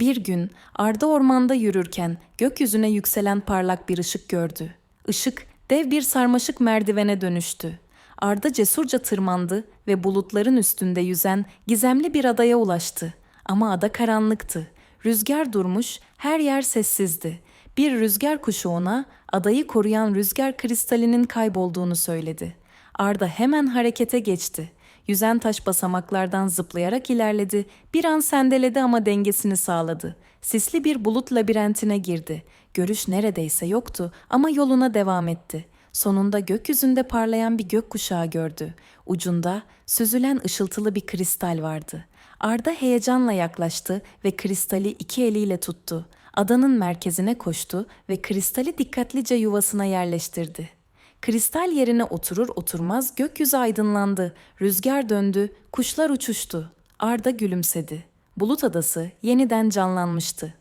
Bir gün Arda ormanda yürürken gökyüzüne yükselen parlak bir ışık gördü. Işık dev bir sarmaşık merdivene dönüştü. Arda cesurca tırmandı ve bulutların üstünde yüzen gizemli bir adaya ulaştı. Ama ada karanlıktı. Rüzgar durmuş, her yer sessizdi. Bir rüzgar kuşu ona adayı koruyan rüzgar kristalinin kaybolduğunu söyledi. Arda hemen harekete geçti. Yüzen taş basamaklardan zıplayarak ilerledi. Bir an sendeledi ama dengesini sağladı. Sisli bir bulut labirentine girdi. Görüş neredeyse yoktu ama yoluna devam etti. Sonunda gökyüzünde parlayan bir gökkuşağı gördü. Ucunda süzülen ışıltılı bir kristal vardı. Arda heyecanla yaklaştı ve kristali iki eliyle tuttu. Adanın merkezine koştu ve kristali dikkatlice yuvasına yerleştirdi. Kristal yerine oturur oturmaz gökyüzü aydınlandı, rüzgar döndü, kuşlar uçuştu. Arda gülümsedi. Bulut adası yeniden canlanmıştı.